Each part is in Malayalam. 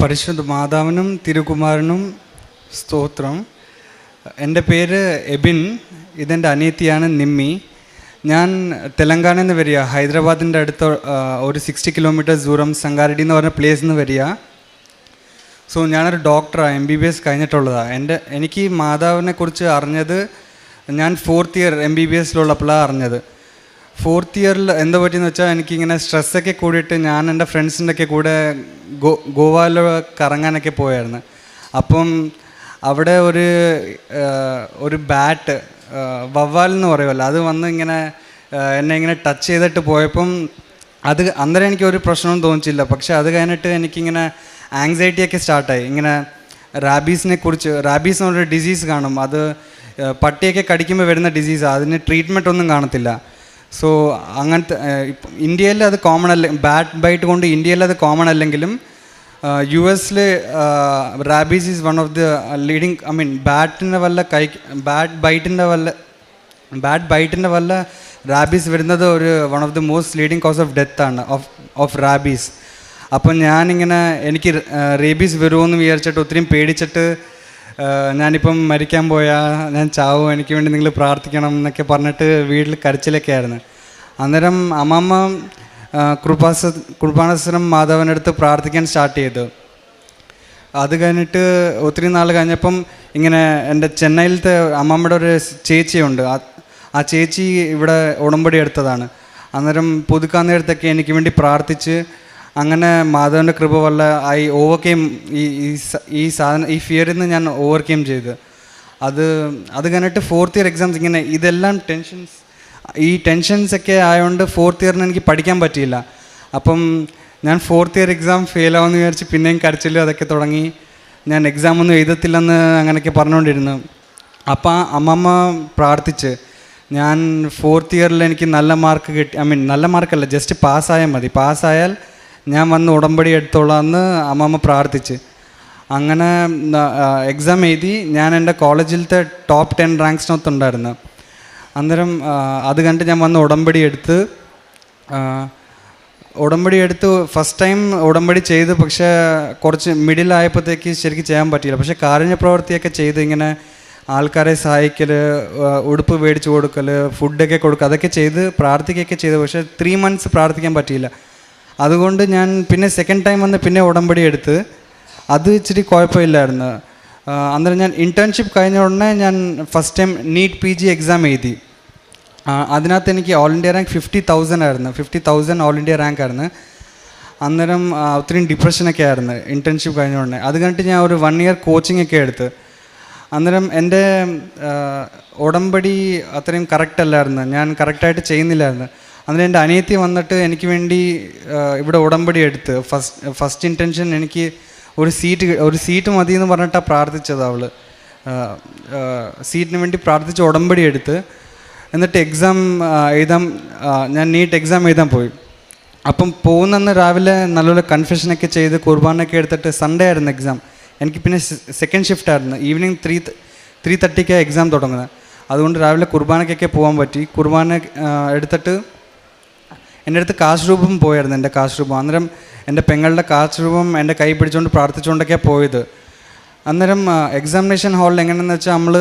പരിശുദ്ധ മാതാവിനും തിരുകുമാരനും സ്തോത്രം. എന്റെ പേര് എബിൻ ഇതെന്റെ അനിയത്തിയാണ് നിമ്മി. ഞാൻ തെലങ്കാനയിൽ നിന്ന് വരിക. ഹൈദരാബാദിന്റെ അടുത്ത് ഒരു സിക്സ്റ്റി കിലോമീറ്റർ ദൂരം സംഗാരടി എന്ന് പറഞ്ഞ പ്ലേസിൽ നിന്ന് വരിക. സോ ഞാനൊരു ഡോക്ടറാണ് എം ബി ബി എസ് കഴിഞ്ഞിട്ടുള്ളതാണ് എന്റെ എനിക്ക് മാതാവിനെ കുറിച്ച് അറിഞ്ഞത് ഞാൻ fourth year M B B എസിലുള്ളപ്പോഴാണ് അറിഞ്ഞത്. ഫോർത്ത് ഇയറിൽ എന്താ പറ്റിയെന്ന് വെച്ചാൽ എനിക്കിങ്ങനെ സ്ട്രെസ്സൊക്കെ കൂടിയിട്ട് ഞാൻ എന്റെ ഫ്രണ്ട്സിന്റെ ഒക്കെ കൂടെ ഗോ ഗോവയിൽ കറങ്ങാനൊക്കെ പോയായിരുന്നു. അപ്പം അവിടെ ഒരു ഒരു ബാറ്റ് വവ്വാൽ എന്ന് പറയുമല്ലോ അത് വന്ന് ഇങ്ങനെ എന്നെ ഇങ്ങനെ ടച്ച് ചെയ്തിട്ട് പോയപ്പം അത് അന്നേരം എനിക്ക് ഒരു പ്രശ്നവും തോന്നിച്ചില്ല. പക്ഷെ അത് കഴിഞ്ഞിട്ട് എനിക്കിങ്ങനെ ആങ്സൈറ്റിയൊക്കെ സ്റ്റാർട്ടായി ഇങ്ങനെ റാബീസിനെ കുറിച്ച് റാബീസ് എന്ന് പറഞ്ഞൊരു ഡിസീസ് കാണും. അത് പട്ടിയൊക്കെ കടിക്കുമ്പോൾ വരുന്ന ഡിസീസാണ് അതിന് ട്രീറ്റ്മെന്റ് ഒന്നും കാണത്തില്ല. സോ അങ്ങനത്തെ ഇന്ത്യയിൽ അത് കോമൺ അല്ല ബാഡ് ബൈറ്റ് കൊണ്ട് ഇന്ത്യയിൽ അത് കോമൺ അല്ലെങ്കിലും യു എസിൽ rabies is one of the leading I mean ബാറ്റിന്റെ വല്ല കൈ ബാഡ് ബൈറ്റിന്റെ വല്ല ബാഡ് ബൈറ്റിന്റെ വല്ല റാബീസ് വരുന്നത് ഒരു one of the most leading cause of death ആണ് ഓഫ് ഓഫ് റാബീസ് അപ്പം ഞാനിങ്ങനെ എനിക്ക് റേബീസ് വരുമോ എന്ന് വിചാരിച്ചിട്ട് ഒത്തിരി പേടിച്ചിട്ട് ഞാനിപ്പം മരിക്കാൻ പോയാൽ ഞാൻ ചാവു എനിക്ക് വേണ്ടി നിങ്ങൾ പ്രാർത്ഥിക്കണം എന്നൊക്കെ പറഞ്ഞിട്ട് വീട്ടിൽ കരച്ചിലൊക്കെ ആയിരുന്നു. അന്നേരം അമ്മമ്മ കൃപാസ കൃപാണസ്വരം മാധവന്റെ അടുത്ത് പ്രാർത്ഥിക്കാൻ സ്റ്റാർട്ട് ചെയ്തു. അത് കഴിഞ്ഞിട്ട് ഒത്തിരി നാൾ കഴിഞ്ഞപ്പം ഇങ്ങനെ എന്റെ ചെന്നൈയിലത്തെ അമ്മമ്മയുടെ ഒരു ചേച്ചിയുണ്ട്. ആ ചേച്ചി ഇവിടെ ഉടമ്പടി എടുത്തതാണ്. അന്നേരം പുതുക്കാൻ നേരത്തൊക്കെ എനിക്ക് വേണ്ടി പ്രാർത്ഥിച്ച് അങ്ങനെ മാധവന്റെ കൃപ വല്ല ഐ ഓവർകെയിം ഈ ഈ സാധനം ഈ ഫിയറിൽ നിന്ന് ഞാൻ ഓവർകെയിം ചെയ്ത്. അത് അത് കഴിഞ്ഞിട്ട് ഫോർത്ത് ഇയർ എക്സാംസ് ഇങ്ങനെ ഇതെല്ലാം ടെൻഷൻസ് ഈ ടെൻഷൻസ് ഒക്കെ ആയതുകൊണ്ട് ഫോർത്ത് ഇയറിന് എനിക്ക് പഠിക്കാൻ പറ്റിയില്ല. അപ്പം ഞാൻ ഫോർത്ത് ഇയർ എക്സാം ഫെയിൽ ആവുമെന്ന് വിചാരിച്ച് പിന്നെയും കരച്ചിലും അതൊക്കെ തുടങ്ങി. ഞാൻ എക്സാം ഒന്നും എഴുതത്തില്ലെന്ന് അങ്ങനെയൊക്കെ പറഞ്ഞുകൊണ്ടിരുന്നു. അപ്പം അമ്മമ്മ പ്രാർത്ഥിച്ച് ഞാൻ ഫോർത്ത് ഇയറിൽ എനിക്ക് നല്ല മാർക്ക് കിട്ടി ഐ മീൻ നല്ല മാർക്കല്ല ജസ്റ്റ് പാസ്സായാൽ മതി. പാസ്സായാൽ ഞാൻ വന്ന് ഉടമ്പടി എടുത്തോളാം എന്ന് അമ്മമ്മ പ്രാർത്ഥിച്ച്. അങ്ങനെ എക്സാം എഴുതി ഞാൻ എന്റെ കോളേജിലത്തെ ടോപ്പ് ടെൻ റാങ്ക്സിനകത്തുണ്ടായിരുന്നു അന്നേരം അത് കണ്ട് ഞാൻ വന്ന് ഉടമ്പടി എടുത്ത് ഉടമ്പടി എടുത്ത് ഫസ്റ്റ് ടൈം ഉടമ്പടി ചെയ്ത് പക്ഷേ കുറച്ച് മിഡിലായപ്പോഴത്തേക്ക് ശരിക്കും ചെയ്യാൻ പറ്റിയില്ല. പക്ഷേ കാരുണ്യ പ്രവൃത്തിയൊക്കെ ചെയ്ത് ഇങ്ങനെ ആൾക്കാരെ സഹായിക്കൽ ഉടുപ്പ് മേടിച്ച് കൊടുക്കൽ ഫുഡൊക്കെ കൊടുക്കുക അതൊക്കെ ചെയ്ത് പ്രാർത്ഥിക്കുകയൊക്കെ ചെയ്തു. പക്ഷേ ത്രീ മന്ത്സ് പ്രാർത്ഥിക്കാൻ പറ്റിയില്ല. അതുകൊണ്ട് ഞാൻ പിന്നെ സെക്കൻഡ് ടൈം വന്ന് പിന്നെ ഉടമ്പടി എടുത്ത് അത് ഇച്ചിരി കുഴപ്പമില്ലായിരുന്നു. അന്നേരം ഞാൻ ഇന്റേൺഷിപ്പ് കഴിഞ്ഞ ഉടനെ ഞാൻ first time NEET P G exam എഴുതി. അതിനകത്ത് എനിക്ക് all India rank fifty thousand ആയിരുന്നു. Fifty thousand all India rank ആയിരുന്നു. അന്നേരം ഒത്തിരി ഡിപ്രഷനൊക്കെ ആയിരുന്നു ഇന്റേൺഷിപ്പ് കഴിഞ്ഞ ഉടനെ. അത് കഴിഞ്ഞിട്ട് ഞാൻ ഒരു വൺ ഇയർ കോച്ചിങ് ഒക്കെ എടുത്ത്. അന്നേരം എന്റെ ഉടമ്പടി അത്രയും കറക്റ്റ് അല്ലായിരുന്നു. ഞാൻ കറക്റ്റായിട്ട് ചെയ്യുന്നില്ലായിരുന്നു. അന്നേരം എന്റെ അനിയത്തി വന്നിട്ട് എനിക്ക് വേണ്ടി ഇവിടെ ഉടമ്പടി എടുത്ത്. ഫസ്റ്റ് ഫസ്റ്റ് ഇന്റൻഷൻ എനിക്ക് ഒരു സീറ്റ് ഒരു സീറ്റ് മതി എന്ന് പറഞ്ഞിട്ടാണ് പ്രാർത്ഥിച്ചത് അവൾ സീറ്റിന് വേണ്ടി പ്രാർത്ഥിച്ച് ഉടമ്പടി എടുത്ത്. എന്നിട്ട് എക്സാം എഴുതാം ഞാൻ നീറ്റ് എക്സാം എഴുതാൻ പോയി. അപ്പം പോകുന്നന്ന് രാവിലെ നല്ലപോലെ കൺഫ്യൂഷനൊക്കെ ചെയ്ത് കുർബാനൊക്കെ എടുത്തിട്ട് സൺഡേ ആയിരുന്നു എക്സാം എനിക്ക് പിന്നെ സെക്കൻഡ് ഷിഫ്റ്റ് ആയിരുന്നു. ഈവനിങ് ത്രീ ത്രീ തേർട്ടിക്കാണ് എക്സാം തുടങ്ങുന്നത്. അതുകൊണ്ട് രാവിലെ കുർബാനക്കൊക്കെ പോകാൻ പറ്റി. കുർബാന എടുത്തിട്ട് എന്റെ അടുത്ത് കാശ് രൂപം പോയായിരുന്നു എന്റെ കാശ് രൂപം അന്നേരം എന്റെ പെങ്ങളുടെ കാശ് രൂപം എന്റെ കൈ പിടിച്ചുകൊണ്ട് പ്രാർത്ഥിച്ചുകൊണ്ടൊക്കെയാണ് പോയത്. അന്നേരം എക്സാമിനേഷൻ ഹാളിൽ എങ്ങനെയെന്ന് വെച്ചാൽ നമ്മൾ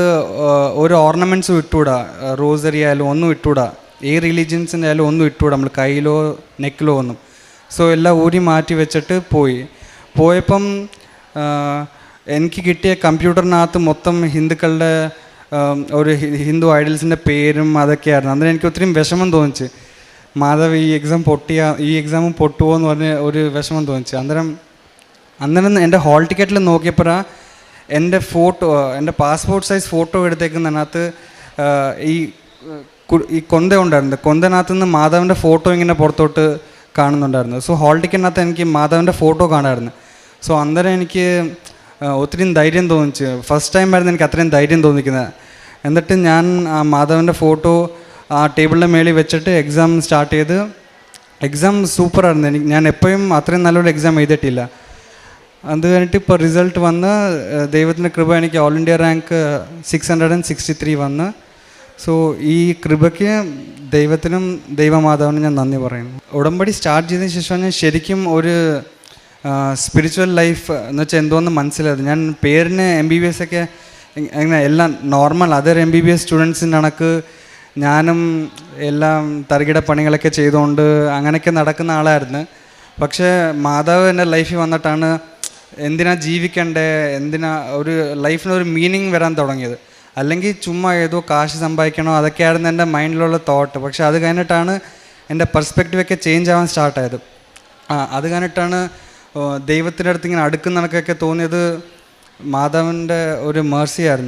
ഒരു ഓർണമെന്റ്സും ഇട്ടുകൂടാ റോസറി ആയാലും ഒന്നും ഇട്ടുകൂടാ. ഈ റിലീജിയൻസിന്റെ ആയാലും ഒന്നും ഇട്ടുകൂടാ. നമ്മൾ കയ്യിലോ നെക്കിലോ ഒന്നും. സോ എല്ലാം ഊരി മാറ്റി വെച്ചിട്ട് പോയി. പോയപ്പം എനിക്ക് കിട്ടിയ കമ്പ്യൂട്ടറിനകത്ത് മൊത്തം ഹിന്ദുക്കളുടെ ഒരു ഹിന്ദു ഐഡൽസിന്റെ പേരും അതൊക്കെയായിരുന്നു. അന്നേരം എനിക്ക് ഒത്തിരി വിഷമം തോന്നിച്ച്. മാധവ് ഈ എക്സാം പൊട്ടിയ ഈ എക്സാം പൊട്ടുമോ എന്ന് പറഞ്ഞ് ഒരു വിഷമം തോന്നിച്ചു. അന്നേരം അന്നേരം എന്റെ ഹാൾ ടിക്കറ്റിൽ നോക്കിയപ്പോഴാ എന്റെ ഫോട്ടോ എന്റെ പാസ്പോർട്ട് സൈസ് ഫോട്ടോ എടുത്തേക്കുന്നതിനകത്ത് ഈ ഈ കൊന്ത ഉണ്ടായിരുന്നു. കൊന്തനകത്ത് നിന്ന് മാധവന്റെ ഫോട്ടോ ഇങ്ങനെ പുറത്തോട്ട് കാണുന്നുണ്ടായിരുന്നു. സോ ഹാൾ ടിക്കറ്റിനകത്ത് എനിക്ക് മാധവന്റെ ഫോട്ടോ കാണാമായിരുന്നു. സോ അന്നേരം എനിക്ക് ഒത്തിരി ധൈര്യം തോന്നിച്ചു. ഫസ്റ്റ് ടൈം ആയിരുന്നു എനിക്ക് അത്രയും ധൈര്യം തോന്നിക്കുന്നത്. എന്നിട്ട് ഞാൻ ആ മാധവന്റെ ഫോട്ടോ ആ ടേബിളിന്റെ മേളിൽ വെച്ചിട്ട് എക്സാം സ്റ്റാർട്ട് ചെയ്ത് എക്സാം സൂപ്പറായിരുന്നു എനിക്ക് ഞാൻ എപ്പോഴും അത്രയും നല്ലൊരു എക്സാം എഴുതിയിട്ടില്ല. അത് കഴിഞ്ഞിട്ട് ഇപ്പോൾ റിസൾട്ട് വന്ന് ദൈവത്തിന്റെ കൃപ എനിക്ക് all India rank six hundred and sixty three വന്ന്. സോ ഈ കൃപയ്ക്ക് ദൈവത്തിനും ദൈവമാതാവിനും ഞാൻ നന്ദി പറയുന്നു. ഉടമ്പടി സ്റ്റാർട്ട് ചെയ്തതിന് ശേഷം ഞാൻ ശരിക്കും ഒരു സ്പിരിച്വൽ ലൈഫ് എന്ന് വെച്ചാൽ എന്തോന്ന് മനസ്സിലായത്. ഞാൻ പേരിന് എം ബി ബി എസ് ഒക്കെ എങ്ങനെ എല്ലാം normal other M B B S സ്റ്റുഡൻസിന്റെ കണക്ക് ഞാനും എല്ലാം തറുകിട പണികളൊക്കെ ചെയ്തുകൊണ്ട് അങ്ങനെയൊക്കെ നടക്കുന്ന ആളായിരുന്നു. പക്ഷേ മാതാവ് എന്റെ ലൈഫിൽ വന്നിട്ടാണ് എന്തിനാ ജീവിക്കണ്ടേ എന്തിനാ ഒരു ലൈഫിന് ഒരു മീനിങ് വരാൻ തുടങ്ങിയത്. അല്ലെങ്കിൽ ചുമ്മാ ഏതോ കാശ് സമ്പാദിക്കണോ അതൊക്കെയായിരുന്നു എന്റെ മൈൻഡിലുള്ള തോട്ട്. പക്ഷെ അത് കഴിഞ്ഞിട്ടാണ് എന്റെ പെർസ്പെക്റ്റീവൊക്കെ ചേഞ്ച് ആവാൻ സ്റ്റാർട്ടായത് ആ അത് കഴിഞ്ഞിട്ടാണ് ദൈവത്തിന്റെ അടുത്ത് ഇങ്ങനെ അടുക്കുന്ന കണക്കൊക്കെ തോന്നിയത് മാധവന്റെ ഒരു മേഴ്സി ആയിരുന്നു.